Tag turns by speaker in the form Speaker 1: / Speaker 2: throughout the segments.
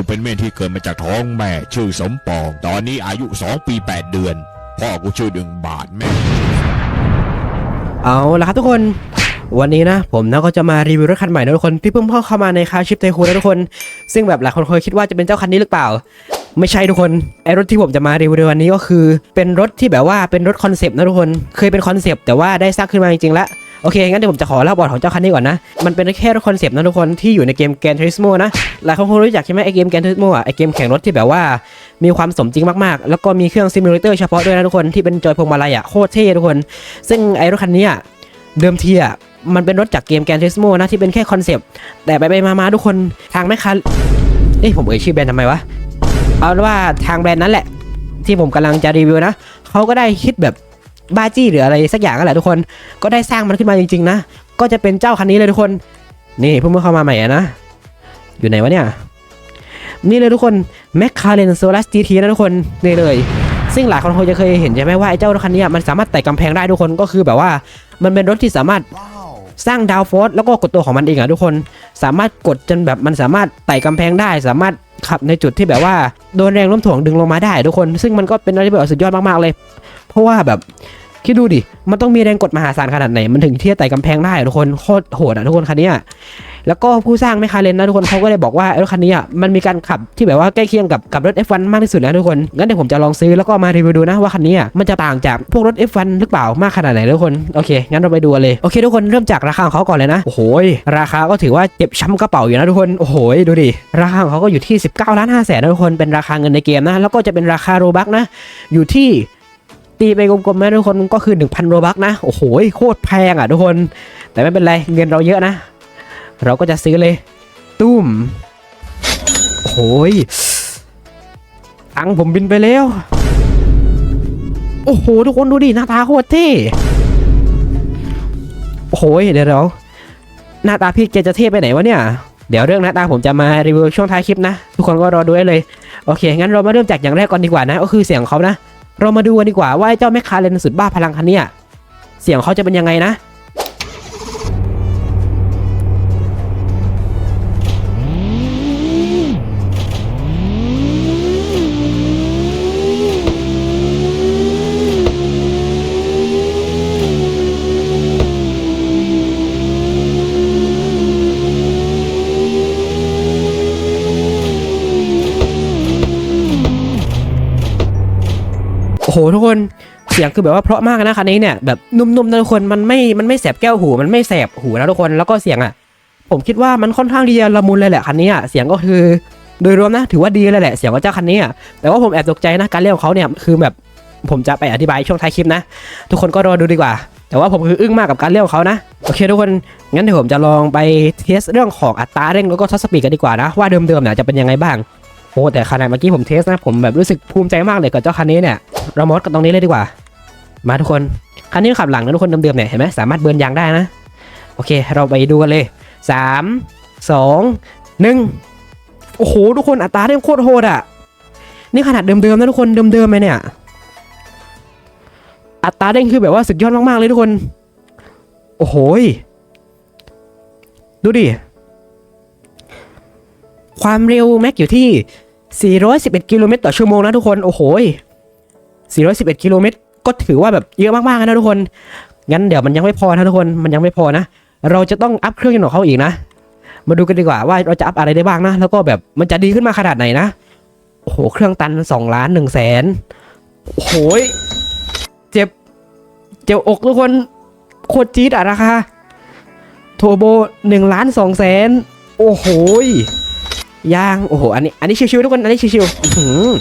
Speaker 1: กูเป็นเม่นที่เกิดมาจากท้องแม่ ชื่อสมปอง ตอนนี้อายุสองปีแปดเดือน พ่อกูชื่อดึงบาทแม่
Speaker 2: เอาละครับทุกคน วันนี้นะ ผมนะก็จะมารีวิวรถคันใหม่นะทุกคนที่เพิ่งเข้ามาในคาชิปไทคูนะทุกคน ซึ่งแบบหลายคนเคยคิดว่าจะเป็นเจ้าคันนี้หรือเปล่า ไม่ใช่ทุกคนไอรถที่ผมจะมารีวิวในวันนี้ก็คือ เป็นรถที่แบบว่าเป็นรถคอนเซปต์นะทุกคน เคยเป็นคอนเซปต์แต่ว่าได้สร้างขึ้นมาจริงๆแล้ว โอเค งั้นเดี๋ยวผมจะขอเล่าบอร์ดของเจ้าคันนี้ก่อนนะ มันเป็นแค่คอนเซปต์นะทุกคนที่อยู่ในเกมแกนทริสโมนะ หลายคนคงรู้จักใช่ไหมไอเกมแกนทริสโมอะไอเกมแข่งรถที่แบบว่ามีความสมจริงมากๆ แล้วก็มีเครื่องซิมูเลเตอร์เฉพาะด้วยนะทุกคนที่เป็นจอยพวงมาลัยอะโคตรเท่ทุกคน ซึ่งไอรถคันนี้อะเดิมทีอะมันเป็นรถจากเกมแกนทริสโมนะที่เป็นแค่คอนเซปต์แต่ไปไปมาๆทุกคนทางแม่ค้าเอ้ยผมเอ่ยชื่อแบรนด์ทำไมวะเอาว่าทางแบรนด์นั้นแหละ ที่ผมกำลังจะรีวิวนะเขาก็ได้คิดแบบ บ้าจี้หรืออะไรสักอย่างนั่นแหละทุกคน ก็ได้สร้างมันขึ้นมาจริงๆนะ ก็จะเป็นเจ้าคันนี้เลยทุกคน นี่เพิ่งเข้ามาใหม่อะนะ อยู่ไหนวะเนี่ย นี่เลยทุกคน m c l a r e n Solus GT นะทุกคนนี่เลย ซึ่งหลายคนคงจะเคยเห็นใช่ไหมว่าไอ้เจ้ารถคันนี้มันสามารถไต่กำแพงได้ทุกคนก็คือแบบว่า มันเป็นรถที่สามารถสร้างดาวโฟร์แล้วก็กดตัวของมันเองอะทุกคน สามารถกดจนแบบมันสามารถไต่กำแพงได้ สามารถขับในจุดที่แบบว่าโดนแรงโน้มถ่วงดึงลงมาได้ทุกคน ซึ่งมันก็เป็นอะไรที่แบบสุดยอดมากๆเลย เพราะว่าแบบ คิดดูดิ มันต้องมีแรงกดมหาศาลขนาดไหน มันถึงที่จะไต่กำแพงได้ทุกคน โคตรโหดอะทุกคนคันนี้แล้วก็ผู้สร้างแมคคาเรนนะทุกคนเขาก็เลยบอกว่ารถคันนี้อะมันมีการขับที่แบบว่าใกล้เคียงกับกับรถ F1 มากที่สุดแล้วทุกคน งั้นเดี๋ยวผมจะลองซื้อแล้วก็มารีวิวดูนะว่าคันนี้อะมันจะต่างจากพวกรถ F1 หรือเปล่ามากขนาดไหนทุกคน โอเค งั้นเราไปดูเลย โอเค ทุกคนเริ่มจากราคาของเขาก่อนเลยนะ โอ้โหยราคาก็ถือว่าเจ็บช้ำกระเป๋าอยู่นะทุกคน โอ้โหยดูดิ ราคาของเขาก็อยู่ที่ 19ล้าน5แสนนะทุกคน เป็นราคาเงินในเกมนะ แล้วก็จะเป็นราคาโรบักนะ อยู่ที่ ตีไปกลมๆนะทุกคนก็คือ 1,000โรบักนะ โอ้โหโคตรแพงอะทุกคน แต่ไม่เป็นไรเงินเราเยอะนะ เราก็จะซื้อเลย ตุ้มโอ้โยตังผมบินไปแล้ว โอ้โห ทุกคนดูดิหน้าตาโคตรเท่โอ้โหยเดี๋ยวเราหน้าตาพี่เจจะเท่ไปไหนวะเนี่ย เดี๋ยวเรื่องหน้าตาผมจะมารีวิวช่วงท้ายคลิปนะ ทุกคนก็รอดูได้เลย โอเค งั้นเรามาเริ่มจากอย่างแรกก่อนดีกว่านะ ก็คือเสียงเขานะ เรามาดูกันดีกว่าว่าเจ้าแมคคาเรนสุดบ้าพลังคันเนี้ยเสียงเขาจะเป็นยังไงนะ อ้โหทุกคนเสียงคือแบบว่าเพราะมากนะคันนี้เนี่ยแบบนุ่มๆนะทุกคนมันไม่มันไม่แสบแก้วหูมันไม่แสบหูนะทุกคนแล้วก็เสียงอะ ผมคิดว่ามันค่อนข้างที่จะละมุนเลยแหละคันนี้อะเสียงก็คือ โดยรวมนะถือว่าดีเลยแหละเสียงของเจ้าคันนี้อะแต่ว่าผมแอบตกใจนะการเล่นของเขาเนี่ยคือแบบผมจะไปอธิบายช่วงท้ายคลิปนะ ทุกคนก็รอดูดีกว่า แต่ว่าผมคืออึ้งมากกับการเล่นของเขานะ โอเคทุกคน งั้นเดี๋ยวผมจะลองไปเทสเรื่องของอัตราเร่งแล้วก็ท็อปสปีดกันดีกว่านะ ว่าเดิมๆเนี่ยจะเป็นยังไงบ้าง อ้แต่ขนาดเมื่อกี้ผมเทสนะผมแบบรู้สึกภูมิใจมากเลยกับเจ้าคันนี้เนี่ยเรามอดกันตรงนี้เลยดีกว่า มาทุกคนคันนี้ขับหลังนะทุกคนเดิมๆเนี่ยเห็นไหมสามารถเบิร์นยางได้นะ โอเค เราไปดูกันเลยสามสองหนึ่งโอ้โห ทุกคนอัตราเร่งโคตรโหดอะ นี่ขนาดเดิมๆนะทุกคนเดิมๆไหมเนี่ย อัตราเร่งคือแบบว่าสุดยอดมากๆเลยทุกคน โอ้โหยดูดิ ความเร็วแม็กอยู่ที่ 411 กิโลเมตรต่อชั่วโมงนะทุกคน โอ้โหย411 กิโลเมตรก็ถือว่าแบบเยอะมากๆนะทุกคน งั้นเดี๋ยวมันยังไม่พอนะทุกคน มันยังไม่พอนะ เราจะต้องอัพเครื่องยนต์ของเขาอีกนะ มาดูกันดีกว่าว่าเราจะอัพอะไรได้บ้างนะ แล้วก็แบบมันจะดีขึ้นมาขนาดไหนนะ โอ้โห เครื่องตัน2ล้าน1แสนโอ้โห เจ็บ เจ็บอกทุกคน โคตรจี๊ดอะราคา โทโบ1ล้าน2แสน โอ้โห ยางโอ้โหอันนี้อันนี้ชิวๆทุกคนอันนี้ชิว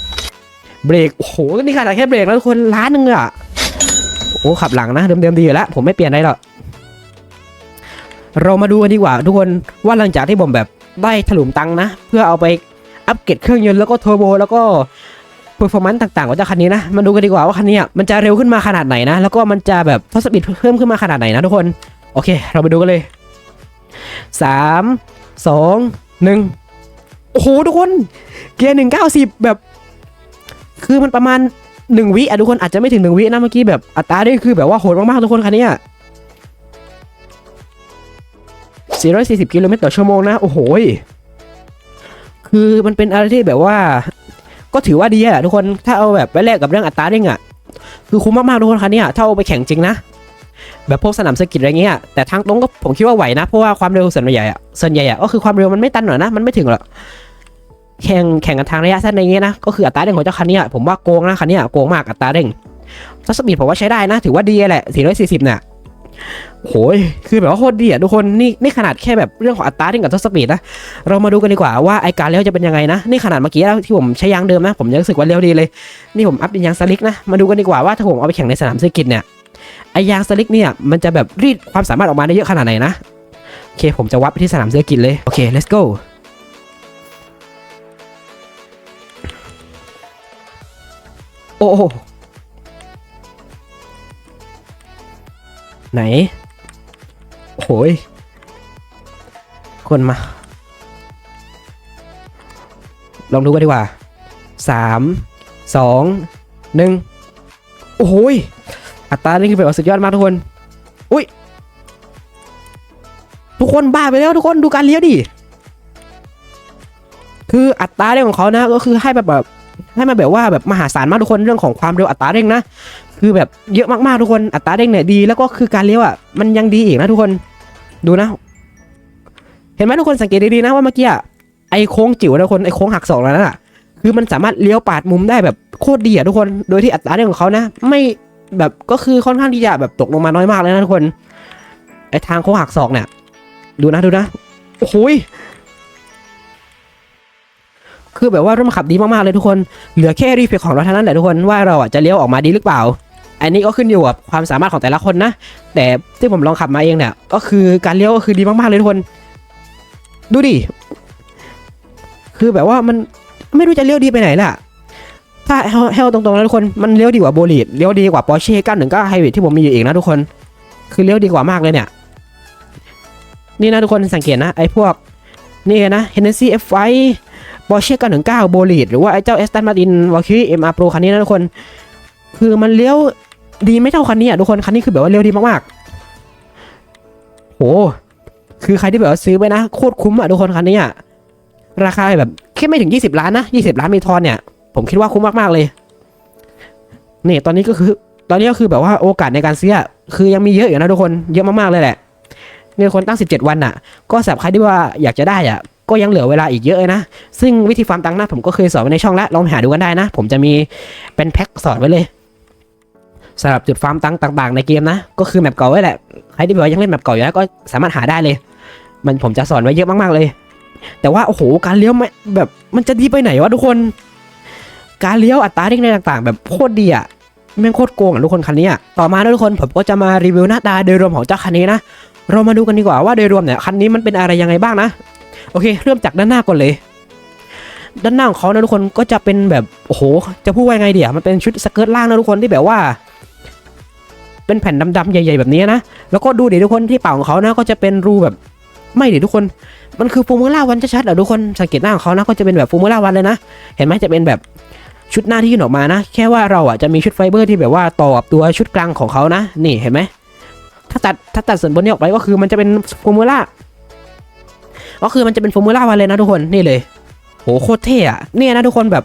Speaker 2: ๆเบรกโอ้โหนี่ขนาดแค่เบรกแล้วทุกคนล้านหนึ่งอะโอ้ขับหลังนะเดิมๆดีอยู่แล้วผมไม่เปลี่ยนได้หรอกเรามาดูกันดีกว่า ทุกคนว่าหลังจากที่ผมแบบได้ถลุมตังค์นะ เพื่อเอาไปอัปเกรดเครื่องยนต์แล้วก็เทอร์โบแล้วก็เปอร์ฟอร์แมนซ์ต่างๆของเจ้าคันนี้นะมาดูกันดีกว่าว่าคันนี้มันจะเร็วขึ้นมาขนาดไหนนะ แล้วก็มันจะแบบทอสปีดเพิ่มขึ้นมาขนาดไหนนะทุกคน โอเค เราไปดูกันเลยสามส โอ้โหทุกคนเกียร์หนึ่งเก้าสิบแบบ คือมันประมาณหนึ่งวิอะทุกคนอาจจะไม่ถึงหนึ่งวินะเมื่อกี้แบบอัตราได้คือแบบว่าโหดมากๆทุกคนคันนี้ย440กิโลเมตรต่อชั่วโมงนะ โอ้โหคือมันเป็นอะไรที่แบบว่า ก็ถือว่าดีอะทุกคนถ้าเอาแบบไปแลกกับเรื่องอัตราเร่งอะคือคุ้มมากๆทุกคนคันนี้อะถ้าเอาไปแข่งจริงนะแบบพวกสนามเซอร์กิตอะไรเงี้ยแต่ทางตรงก็ผมคิดว่าไหวนะเพราะว่าความเร็วส่วนใหญ่อะส่วนใหญ่อะก็คือความเร็วมันไม่ตันหน่อยนะมันไม่ถึงหรอก แข่งแข่งกันทางระยะสั้นอะไรเงี้ยนะ ก็คืออัตราเร่งของเจ้าคันนี้ผมว่าโกงนะคันนี้โกงมากอัตราเร่งทัสปีดผมว่าใช้ได้นะ ถือว่าดีแหละ 440เนี่ยโหยคือแบบว่าโคตรดีอะทุกคนนี่นี่ขนาดแค่แบบเรื่องของอัตราเร่งกับทัสปีดนะ เรามาดูกันดีกว่าว่าไอการเลี้ยวจะเป็นยังไงนะ นี่ขนาดเมื่อกี้ที่ผมใช้ยางเดิมนะ ผมยังรู้สึกว่าเลี้ยวดีเลย นี่ผมอัพเป็นยางสลิกนะ มาดูกันดีกว่าว่าถ้าผมเอาไปแข่งในสนามเซอร์กิตเนี่ย ไอยางสลิกเนี่ยมันจะแบบรีดความสามารถออกมาได้เยอะขนาดไหนนะ โอเคผมจะวัดไปที่สนามเซอร์กิตเลย โอเค let's go โอ้ไหน โอ้ยคนมา ลองดูกันดีกว่าสามสองหนึ่งโอ้ยอัตรานี่คือแบบว่าสุดยอดมากทุกคน อุ้ย ทุกคนบ้าไปแล้วทุกคนดูการเลี้ยวดิ คืออัตราเร่งของเขานะก็คือให้แบบแบบ ให้มันแบบว่าแบบมหาศาลมากทุกคนเรื่องของความเร็วอัตราเร่งนะ คือแบบเยอะมากๆทุกคนอัตราเร่งเนี่ยดี แล้วก็คือการเลี้ยวอะมันยังดีอีกนะทุกคนดูนะ เห็นไหมทุกคนสังเกตดีๆนะว่าเมื่อกี้อะไอ้โค้งจิ๋วนะคนไอ้โค้งหักศอกแล้วนั่นอะคือมันสามารถเลี้ยวปาดมุมได้แบบโคตรดีอะทุกคนโดยที่อัตราเร่งของเขานะ ไม่แบบก็คือค่อนข้างที่จะแบบตกลงมาน้อยมากเลยนะทุกคนไอ้ทางโค้งหักศอกเนี่ยดูนะดูนะโอ้ย คือแบบว่ารถมันขับดีมากๆเลยทุกคน เหลือแค่รีเฟกของเราเท่านั้นแหละทุกคนว่าเราอะจะเลี้ยวออกมาดีหรือเปล่า อันนี้ก็ขึ้นอยู่กับความสามารถของแต่ละคนนะ แต่ที่ผมลองขับมาเองเนี่ย ก็คือการเลี้ยวก็คือดีมากๆเลยทุกคน ดูดิ คือแบบว่ามันไม่รู้จะเลี้ยวดีไปไหนล่ะ ถ้าเฮลตรงๆนะทุกคน มันเลี้ยวดีกว่าโบลีดเลี้ยวดีกว่าปอร์เช่919ไฮบริดที่ผมมีอยู่อีกนะทุกคน คือเลี้ยวดีกว่ามากเลยเนี่ย นี่นะทุกคนสังเกตนะไอ้พวกนี่นะ Hennessy F1 ปอร์เช่919โบลีดหรือว่าไอ้เจ้า Aston Martin Valkyrie MR Pro คันนี้นะทุกคน คือมันเลี้ยวดีไม่เท่าคันนี้อะทุกคนคันนี้คือแบบว่าเลี้ยวดีมากๆโหคือใครที่แบบว่าซื้อไปนะโคตรคุ้มอะทุกคนคันนี้อะราคาแบบแค่ไม่ถึง 20 ล้านนะ 20 ล้านมีทอนเนี่ย ผมคิดว่าคุ้มมากๆเลยนี่ตอนนี้ก็คือตอนนี้ก็คือแบบว่าโอกาสในการซื้ออะคือยังมีเยอะอยู่นะทุกคนเยอะมากๆเลยแหละมีคนตั้ง 17 วันน่ะ ก็สำหรับใครที่ว่าอยากจะได้อะ ก็ยังเหลือเวลาอีกเยอะเลยนะ ซึ่งวิธีฟาร์มตังค์นะผมก็เคยสอนไว้ในช่องแล้วลองหาดูกันได้นะ ผมจะมีเป็นแพ็คสอนไว้เลยสำหรับจุดฟาร์มตังค์ต่างๆในเกมนะ ก็คือแมปเก่าไว้แหละใครที่แบบว่ายังเล่นแมปเก่าอยู่แล้วก็สามารถหาได้เลย มันผมจะสอนไว้เยอะมากๆเลย แต่ว่าโอ้โหการเลี้ยวแบบมันจะดีไปไหนวะทุกคน การเลี้ยวอัตราเร่งในต่างๆ แบบโคตรดีอะแม่งโคตรโกงอะทุกคนคันนี้อะต่อมาทุกคนผมก็จะมารีวิวหน้าตาโดยรวมของเจ้าคันนี้นะเรามาดูกันดีกว่าว่าโดยรวมเนี่ยคันนี้มันเป็นอะไรยังไงบ้างนะ โอเค เริ่มจากด้านหน้าก่อนเลย ด้านหน้าของเขานะทุกคนก็จะเป็นแบบโอ้โหจะพูดว่ายังไงเดี๋ยวมันเป็นชุดสเกิร์ตล่างนะทุกคนที่แบบว่า เป็นแผ่นดำๆใหญ่ ๆ แบบนี้นะแล้วก็ดูดิทุกคนที่เป่าของเขานะก็จะเป็นรูแบบไม่ดิทุกคน มันคือฟอร์มูล่าวันชัดๆเหรอทุกคนสังเกตหน้าของเขานะก็จะเป็นแบบฟอร์มูล่าวันเลยนะ เห็นไหมจะเป็นแบบชุดหน้าที่ยื่นออกมานะ แค่ว่าเราอะจะมีชุดไฟเบอร์ที่แบบว่าต่อกับตัวชุดกลางของเขานะ นี่เห็นไหมถ้าตัดถ้าตัดส่วนบนนี้ออกไปก็คือมันจะเป็นฟอร์มูล่า ก็คือมันจะเป็นฟอร์มูล่าวันเลยนะทุกคนนี่เลยโหโคตรเท่อะเนี่ยนะทุกคนแบบ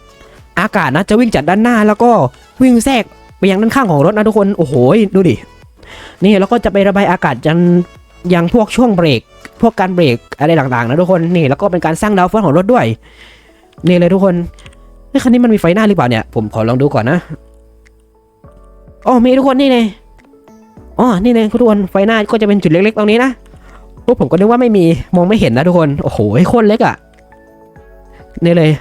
Speaker 2: อากาศนะจะวิ่งจากด้านหน้าแล้วก็วิ่งแทรกไปยังด้านข้างของรถนะทุกคนโอ้โหดูดินี่แล้วก็จะไประบายอากาศยันยังพวกช่วงเบรก พวกการเบรกอะไรต่างๆนะทุกคนนี่แล้วก็เป็นการสร้างดาวฟิร์ของรถด้วยนี่เลยทุกคนไอ้ยคันนี้มันมีไฟหน้าหรือเปล่าเนี่ยผมขอลองดูก่อนนะอ๋อมีทุกคนนี่เลยอ๋อนี่เลยทุกคนไฟหน้าก็จะเป็นจุดเล็กๆตรงนี้นะ พวกผมก็นึกว่าไม่มีมองไม่เห็นนะทุกคน โอ้โหโคตรเล็กอะ่ะนี่เลย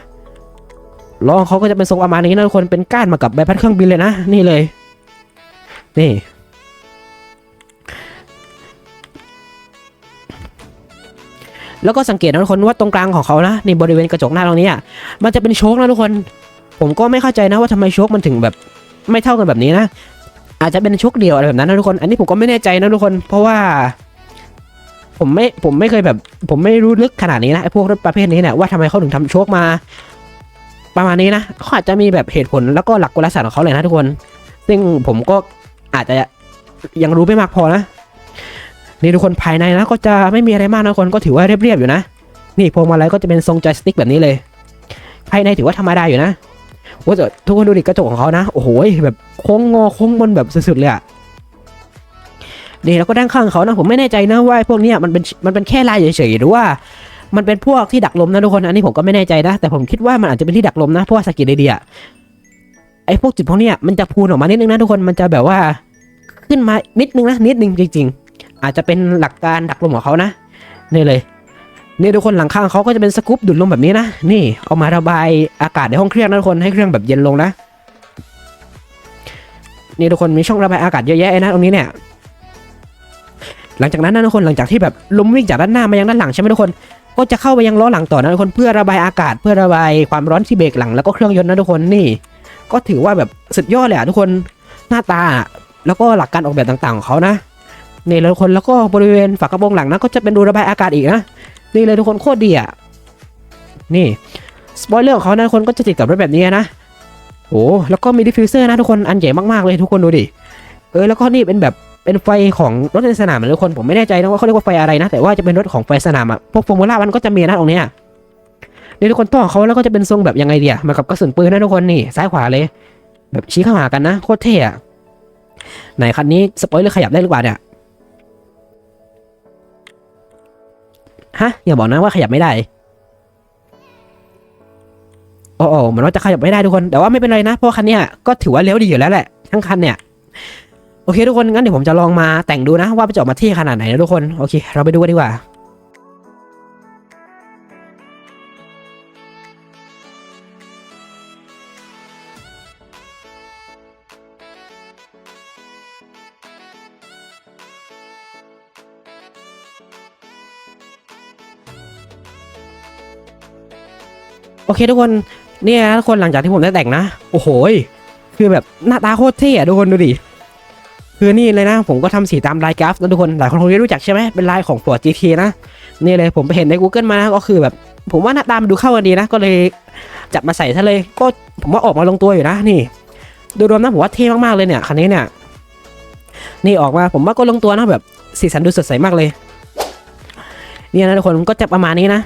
Speaker 2: ล้องเขาก็จะเป็นทรงประมาณนี้นะทุกคนเป็นก้านมากับใบพัดเครื่องบินเลยนะนี่เลย นี่แล้วก็สังเกตนะทุกคนว่าตรงกลางของเขานะในบริเวณกระจกหน้าตรงนี้อะมันจะเป็นโชคนะทุกคน ผมก็ไม่เข้าใจนะว่าทำไมโชคมันถึงแบบไม่เท่ากันแบบนี้นะ อาจจะเป็นโชคเดียวอะไรแบบนั้นนะทุกคน อันนี้ผมก็ไม่แน่ใจนะทุกคน เพราะว่า ผมไม่ผมไม่เคยแบบ ผมไม่รู้ลึกขนาดนี้นะไอ้พวกรถประเภทนี้เนี่ยว่าทำไมเขาถึงทำโชคมา ประมาณนี้นะเขาอาจจะมีแบบเหตุผลแล้วก็หลักกลศาสตร์ของเขาเลยนะทุกคน ซึ่งผมก็อาจจะยังรู้ไม่มากพอนะนี่ทุกคนภายในนะก็จะไม่มีอะไรมากนะทุกคนก็ถือว่าเรียบๆอยู่นะ นี่พวงมาลัยก็จะเป็นทรงจอยสติ๊กแบบนี้เลย ภายในถือว่าธรรมดาอยู่นะว่าแต่ทุกคนดูดิกระจกของเขานะ โอ้โหแบบโค้งงอโค้งบนแบบสุดๆเลยอะ นี่แล้วก็ด้านข้างเขานะผมไม่แน่ใจนะว่าพวกนี้มันเป็นมันเป็นแค่ลายเฉยๆหรือว่ามันเป็นพวกที่ดักลมนะทุกคน อันนี้ผมก็ไม่แน่ใจนะ แต่ผมคิดว่ามันอาจจะเป็นที่ดักลมนะ เพราะว่าสกิลเดียไอ้พวกจุดพวกเนี้ยมันจะพูนออกมานิดนึงนะทุกคน มันจะแบบว่าขึ้นมานิดนึงนะ นิดนึงจริง ๆ อาจจะเป็นหลักการดักลมของเขานะ นี่เลย นี่ทุกคนหลังข้างเขาก็จะเป็นสกู๊ปดูดลมแบบนี้นะ นี่เอามาระบายอากาศในห้องเครื่องนะทุกคน ให้เครื่องแบบเย็นลงนะ นี่ทุกคนมีช่องระบายอากาศเยอะแยะนะตรงนี้เนี่ย หลังจากนั้นนะทุกคนหลังจากที่แบบลมวิ่งจากด้านหน้ามายังด้านหลังใช่ไหมทุกคน ก็จะเข้าไปยังล้อหลังต่อนะทุกคนเพื่อระบายอากาศเพื่อระบายความร้อนที่เบรกหลังแล้วก็เครื่องยนต์นะทุกคนนี่ ก็ถือว่าแบบสุดยอดเลยอะทุกคนหน้าตาแล้วก็หลักการออกแบบต่างๆของเขานะนี่เลยทุกคนแล้วก็บริเวณฝากระโปรงหลังนะก็จะเป็นรูระบายอากาศอีกนะนี่เลยทุกคนโคตรดีอะนี่สปอยเลอร์ของเขานะทุกคนก็จะติดกับรถแบบนี้นะโอ้แล้วก็มีดิฟฟิวเซอร์นะทุกคนอันใหญ่มากๆเลยทุกคนดูดิเออแล้วก็นี่เป็นแบบ เป็นไฟของรถในสนามนะทุกคนผมไม่แน่ใจนะว่าเขาเรียกว่าไฟอะไรนะ แต่ว่าจะเป็นรถของไฟสนามอะพวกฟอร์มูล่ามันก็จะมีนะตรงเนี้ยนี่ทุกคนต่อเขาแล้วก็จะเป็นทรงแบบยังไงเดียมือนกับกระสุนปืนนะทุกคนนี่ซ้ายขวาเลย แบบชี้เข้าหากันนะโคตรเท่อะไหนคันนี้สปอยเลอร์ขยับได้หรือเปล่าเนี่ยฮะอย่าบอกนะว่าขยับไม่ได้โอ้โหเหมือนว่าจะขยับไม่ได้ทุกคน แต่ว่าไม่เป็นไรนะเพราะคันเนี้ยก็ถือว่าเลี้ยวดีอยู่แล้วแหละทั้งคันเนี่ย โอเคทุกคนงั้นเดี๋ยวผมจะลองมาแต่งดูนะว่าจะออกมาเท่ขนาดไหนนะทุกคนโอเค เราไปดูกันดีกว่าโอเคทุกคนเนี่ยนะทุกคนหลังจากที่ผมได้แต่งนะ โอ้โหคือแบบหน้าตาโคตรเท่อะทุกคนดูดิ คือนี่เลยนะ ผมก็ทำสีตามลายกราฟนะทุกคนหลายคนคงได้รู้จักใช่ไหมเป็นลายของ Ford GT นะนี่เลยผมไปเห็นใน Google มานะก็คือแบบ ผมว่าหน้าตามันดูเข้ากันดีนะ ก็เลยจับมาใส่ซะเลยก็ผมว่าออกมาลงตัวอยู่นะนี่โดยรวมนะผมว่าเท่มากๆเลยเนี่ยคันนี้เนี่ยนี่ออกมาผมว่าก็ลงตัวนะแบบสีสันดูสดใสมากเลย เนี่ยนะทุกคนก็จะประมาณนี้นะ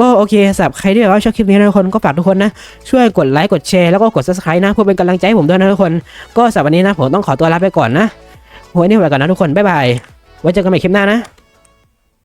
Speaker 2: ก็โอเคสำหรับใครที่แบบว่าชอบคลิปนี้นะทุกคนก็ฝากทุกคนนะช่วยกดไลค์กดแชร์แล้วก็กด subscribe นะเพื่อเป็นกำลังใจให้ผมด้วยนะทุกคน ก็สำหรับวันนี้นะผมต้องขอตัวลาไปก่อนนะโอ้ยนี่ไปก่อนนะทุกคนบ๊ายบายไว้เจอกันใหม่คลิปหน้านะ